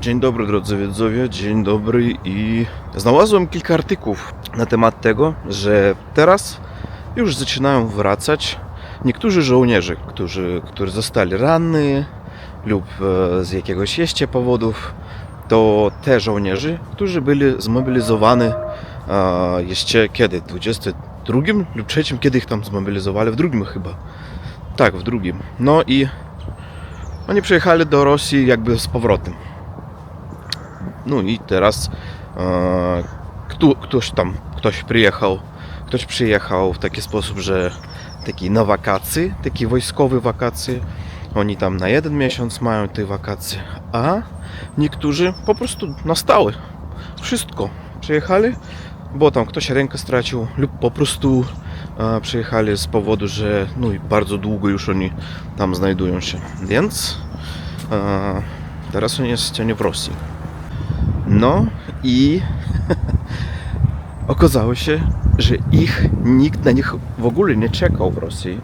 Dzień dobry drodzy widzowie, dzień dobry i znalazłem kilka artykułów na temat tego, że teraz już zaczynają wracać niektórzy żołnierze, którzy, którzy zostali ranni lub e, z jakiegoś jeszcze powodów, to te żołnierze, którzy byli zmobilizowani jeszcze kiedy? W 22 lub 3, kiedy ich tam zmobilizowali? W drugim chyba. Tak, w drugim. No i oni przyjechali do Rosji jakby z powrotem. No i teraz e, kto, ktoś tam, ktoś przyjechał, ktoś przyjechał w taki sposób, że taki na wakacje, takie wojskowe wakacje. Oni tam na jeden miesiąc mają te wakacje, a niektórzy po prostu na stałe. Wszystko. Przyjechali, bo tam ktoś rękę stracił lub po prostu e, przyjechali z powodu, że no i bardzo długo już oni tam znajdują się. Więc e, teraz oni są w Rosji. No i okazało się, że ich nikt na nich w ogóle nie czekał w Rosji.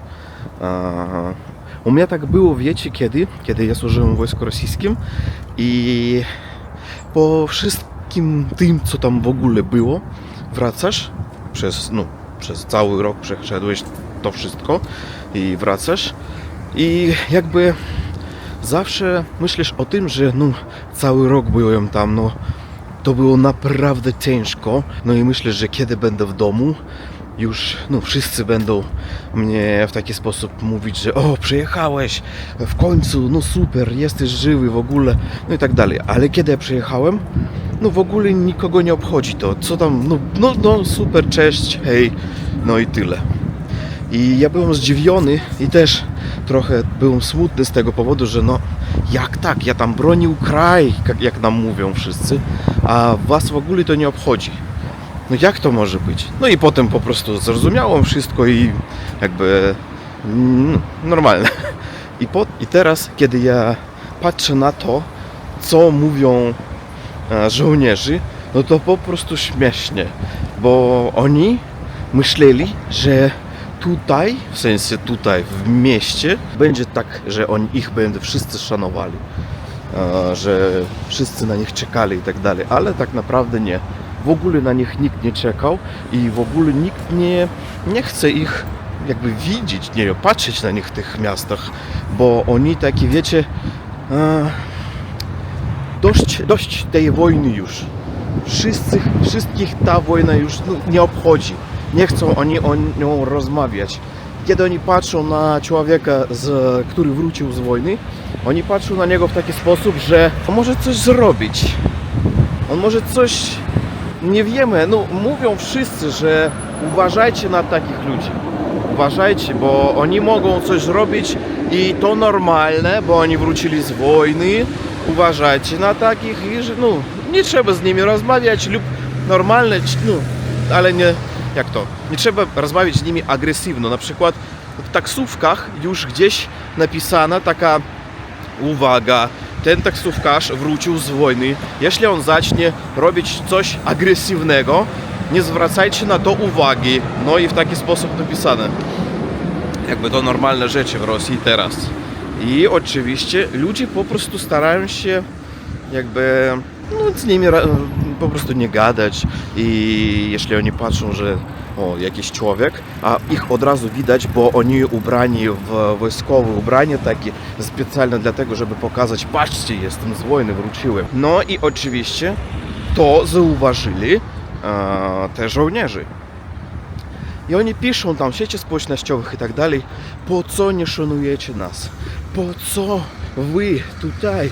U mnie tak było, wiecie kiedy? Kiedy ja służyłem w wojsku rosyjskim i po wszystkim tym, co tam w ogóle było, wracasz przez, no, przez cały rok przeszedłeś to wszystko i wracasz i jakby zawsze myślisz o tym, że no, cały rok byłem tam, no to było naprawdę ciężko. No i myślę, że kiedy będę w domu, już no, wszyscy będą mnie w taki sposób mówić, że o, przyjechałeś, w końcu, no super, jesteś żywy w ogóle, no i tak dalej. Ale kiedy ja przyjechałem, no w ogóle nikogo nie obchodzi to, co tam, no, no, no super, cześć, hej, no i tyle. I ja byłem zdziwiony i też trochę byłem smutny z tego powodu, że no jak tak, ja tam bronił kraj, jak- nam mówią wszyscy, a was w ogóle to nie obchodzi. No jak to może być? No i potem po prostu zrozumiałem wszystko i jakby mm, normalne. I, po, I teraz, kiedy ja patrzę na to, co mówią e, żołnierzy, no to po prostu śmiesznie, bo oni myśleli, że tutaj, w sensie tutaj w mieście, będzie tak, że oni ich będą wszyscy szanowali, e, że wszyscy na nich czekali i tak dalej, ale tak naprawdę nie. W ogóle na nich nikt nie czekał i w ogóle nikt nie, nie chce ich jakby widzieć, nie patrzeć na nich w tych miastach, bo oni takie, wiecie, e, dość, dość tej wojny już. Wszyscy, wszystkich ta wojna już no, nie obchodzi. Nie chcą oni o nią rozmawiać. Kiedy oni patrzą na człowieka, z, który wrócił z wojny, oni patrzą na niego w taki sposób, że on może coś zrobić. On może coś, nie wiemy, no mówią wszyscy, że uważajcie na takich ludzi. Uważajcie, bo oni mogą coś zrobić i to normalne, bo oni wrócili z wojny. Uważajcie na takich i że no, nie trzeba z nimi rozmawiać lub normalne, no, ale nie, jak to, nie trzeba rozmawiać z nimi agresywno. Na przykład w taksówkach już gdzieś napisana taka uwaga, ten taksówkarz wrócił z wojny. Jeśli on zacznie robić coś agresywnego, nie zwracajcie na to uwagi. No i w taki sposób napisane. Jakby to normalne rzeczy w Rosji teraz. I oczywiście ludzie po prostu starają się jakby no, z nimi po prostu nie gadać i jeśli oni patrzą, że o, jakiś człowiek, a ich od razu widać, bo oni ubrani w wojskowe ubranie takie specjalne dlatego, żeby pokazać, patrzcie, jestem z wojny, wróciłem. No i oczywiście to zauważyli e, te żołnierze. I oni piszą tam w sieci społecznościowych i tak dalej, po co nie szanujecie nas? Po co wy tutaj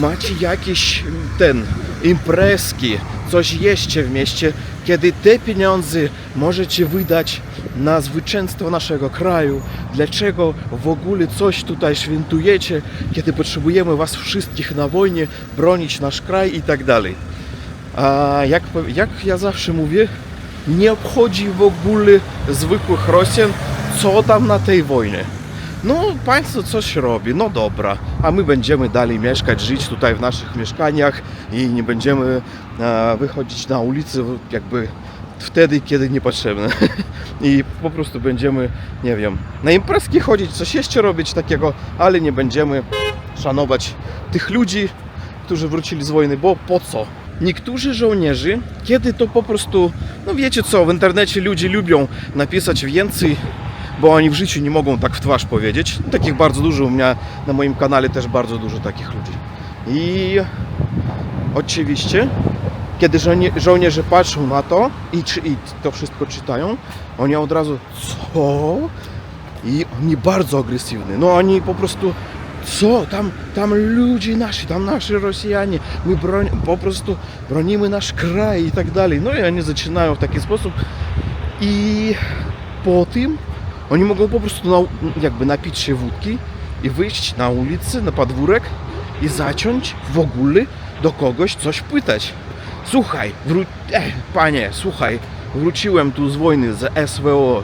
macie jakieś ten imprezki, coś jeszcze w mieście, kiedy te pieniądze możecie wydać na zwycięstwo naszego kraju? Dlaczego w ogóle coś tutaj świętujecie, kiedy potrzebujemy was wszystkich na wojnie, bronić nasz kraj i tak dalej? A jak, jak ja zawsze mówię, nie obchodzi w ogóle zwykłych Rosjan, co tam na tej wojnie. No, państwo coś robi, no dobra, a my będziemy dalej mieszkać, żyć tutaj w naszych mieszkaniach i nie będziemy e, wychodzić na ulicę jakby wtedy, kiedy niepotrzebne. I po prostu będziemy, nie wiem, na imprezki chodzić, coś jeszcze robić takiego, ale nie będziemy szanować tych ludzi, którzy wrócili z wojny, bo po co? Niektórzy żołnierze, kiedy to po prostu, no wiecie co, w internecie ludzie lubią napisać więcej, bo oni w życiu nie mogą tak w twarz powiedzieć. Takich bardzo dużo, u mnie na moim kanale też bardzo dużo takich ludzi. I oczywiście, kiedy żołnie, żołnierze patrzą na to i, czy, i to wszystko czytają, oni od razu, co? I oni bardzo agresywni. No oni po prostu, co? Tam, tam ludzie nasi, tam nasi Rosjanie, my broń, po prostu bronimy nasz kraj i tak dalej. No i oni zaczynają w taki sposób i po tym oni mogą po prostu na, jakby napić się wódki i wyjść na ulicę, na podwórek i zacząć w ogóle do kogoś coś pytać. Słuchaj, wró- e, panie, słuchaj, wróciłem tu z wojny z SWO.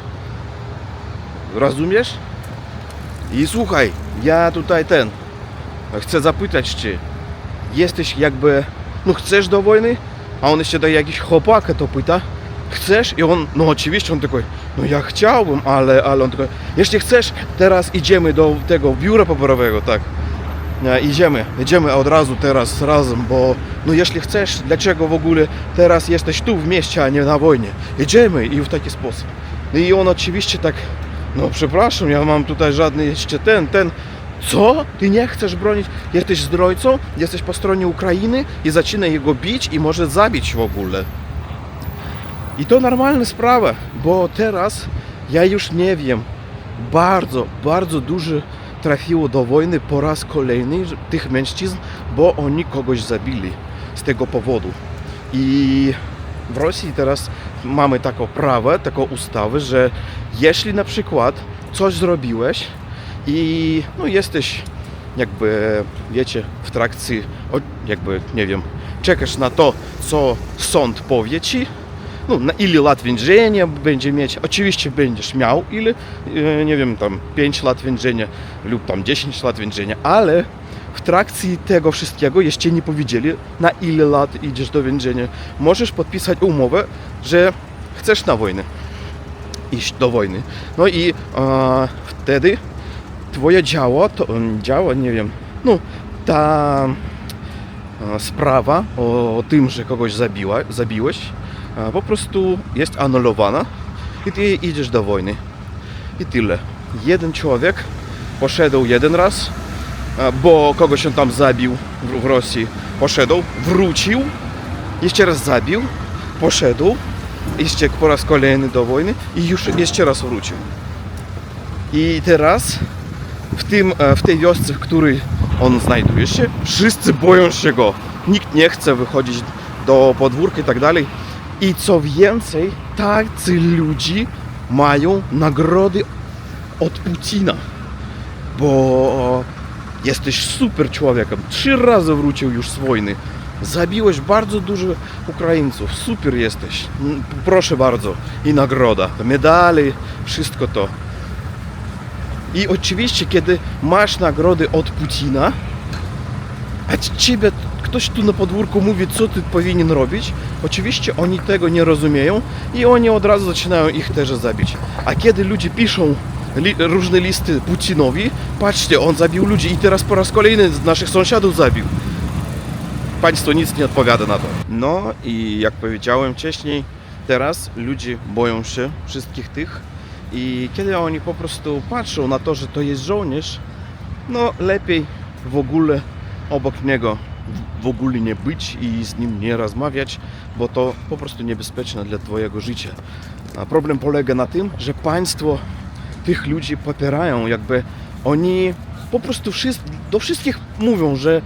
Rozumiesz? I słuchaj, ja tutaj ten, chcę zapytać cię, jesteś jakby, no chcesz do wojny? A on jeszcze do jakiś chłopaka to pyta, chcesz? I on, no oczywiście, on taki, no ja chciałbym, ale, ale on taki, jeśli chcesz, teraz idziemy do tego biura poborowego, tak. Idziemy, idziemy od razu teraz razem, bo no jeśli chcesz, dlaczego w ogóle teraz jesteś tu w mieście, a nie na wojnie? Idziemy i w taki sposób. No i on oczywiście tak, no przepraszam, ja mam tutaj żadny jeszcze ten, ten. Co? Ty nie chcesz bronić? Jesteś zdrajcą? Jesteś po stronie Ukrainy i zaczyna jego bić i może zabić w ogóle. I to normalna sprawa, bo teraz ja już nie wiem, bardzo, bardzo duży trafiło do wojny po raz kolejny tych mężczyzn, bo oni kogoś zabili z tego powodu. I w Rosji teraz mamy taką prawo, taką ustawę, że jeśli na przykład coś zrobiłeś i no jesteś jakby, wiecie, w trakcie, o- jakby, nie wiem, czekasz na to, co sąd powie ci, no, na ile lat więzienia będzie mieć. Oczywiście będziesz miał ile, e, nie wiem, tam 5 lat więzienia lub tam 10 lat więzienia, ale w trakcie tego wszystkiego jeszcze nie powiedzieli, na ile lat idziesz do więzienia. Możesz podpisać umowę, że chcesz na wojnę, iść do wojny. No i e, wtedy twoje działo, to mm, działo, nie wiem, no ta e, sprawa o, tym, że kogoś zabiła, zabiłeś, po prostu jest anulowana i ty idziesz do wojny. I tyle. Jeden człowiek poszedł jeden raz, bo kogoś on tam zabił w, w Rosji. Poszedł, wrócił, jeszcze raz zabił, poszedł, jeszcze po raz kolejny do wojny i już jeszcze raz wrócił. I teraz w, tym, e, w tej wiosce, w której on znajduje się, wszyscy boją się go. Nikt nie chce wychodzić do podwórka i tak dalej. I co więcej, tacy ludzie mają nagrody od Putina. Bo jesteś super człowiekiem. Trzy razy wrócił już z wojny. Zabiłeś bardzo dużo Ukraińców. Super jesteś. Mm, Proszę bardzo. I nagroda. Medale, wszystko to. I oczywiście, kiedy masz nagrody od Putina, a ci- ciebie ktoś tu na podwórku mówi, co ty powinien robić, oczywiście oni tego nie rozumieją i oni od razu zaczynają ich też zabić. A kiedy ludzie piszą li, różne listy Putinowi, patrzcie, on zabił ludzi i teraz po raz kolejny z naszych sąsiadów zabił. Państwo nic nie odpowiada na to. No i jak powiedziałem wcześniej, teraz ludzie boją się wszystkich tych i kiedy oni po prostu patrzą na to, że to jest żołnierz, no lepiej w ogóle obok niego w- ogóle nie być i z nim nie rozmawiać, bo to po prostu niebezpieczne dla Twojego życia. A problem polega na tym, że państwo tych ludzi popierają, jakby oni po prostu wszyscy, do wszystkich mówią, że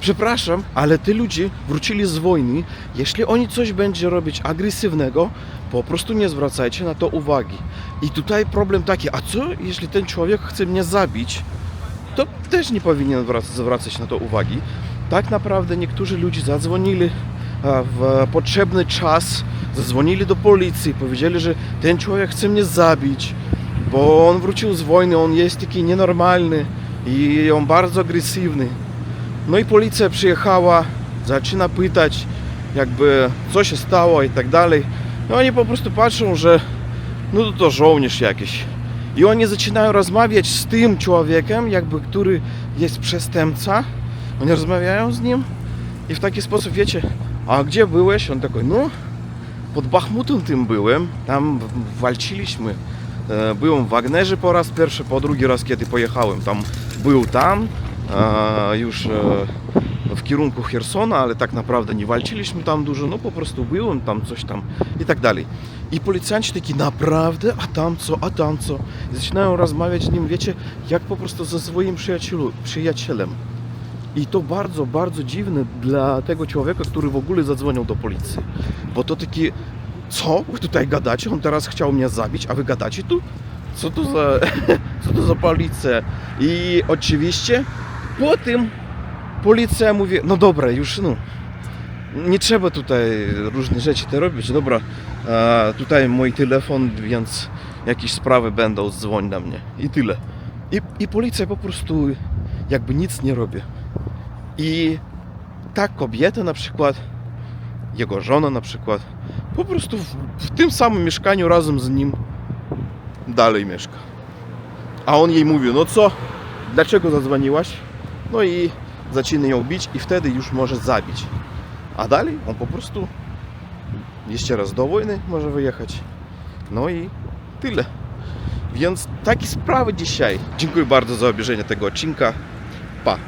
przepraszam, ale ty ludzie wrócili z wojny, jeśli oni coś będzie robić agresywnego, po prostu nie zwracajcie na to uwagi. I tutaj problem taki, a co jeśli ten człowiek chce mnie zabić, to też nie powinien wrac- zwracać na to uwagi. Tak naprawdę niektórzy ludzie zadzwonili w potrzebny czas, zadzwonili do policji, powiedzieli, że ten człowiek chce mnie zabić, bo on wrócił z wojny, on jest taki nienormalny i on bardzo agresywny. No i policja przyjechała, zaczyna pytać, jakby co się stało i tak dalej. No oni po prostu patrzą, że no to, to żołnierz jakiś. I oni zaczynają rozmawiać z tym człowiekiem, jakby który jest przestępca. Oni rozmawiają z nim i w taki sposób, wiecie, a gdzie byłeś? On taki, no, pod Bachmutem tym byłem, tam walczyliśmy. E, byłem w Wagnerze po raz pierwszy, po drugi raz, kiedy pojechałem, tam był tam, już e, w kierunku Hersona, ale tak naprawdę nie walczyliśmy tam dużo, no po prostu byłem tam, coś tam i tak dalej. I policjanci taki naprawdę, a tam co, a tam co? I zaczynają rozmawiać z nim, wiecie, jak po prostu ze swoim przyjacielu, przyjacielem. I to bardzo, bardzo dziwne dla tego człowieka, który w ogóle zadzwonił do policji. Bo to taki, co? Wy tutaj gadacie? On teraz chciał mnie zabić, a wy gadacie tu? Co to za, co to za policja? I oczywiście po tym policja mówi, no dobra, już no, nie trzeba tutaj różne rzeczy te robić, dobra, tutaj mój telefon, więc jakieś sprawy będą, dzwoń na mnie i tyle. I, I policja po prostu jakby nic nie robi. I ta kobieta na przykład, jego żona na przykład, po prostu w, w tym samym mieszkaniu razem z nim dalej mieszka. A on jej mówi, no co, dlaczego zadzwoniłaś? No i zaczyna ją bić i wtedy już może zabić. A dalej on po prostu jeszcze raz do wojny może wyjechać. No i tyle. Więc takie sprawy dzisiaj. Dziękuję bardzo za obejrzenie tego odcinka. Pa!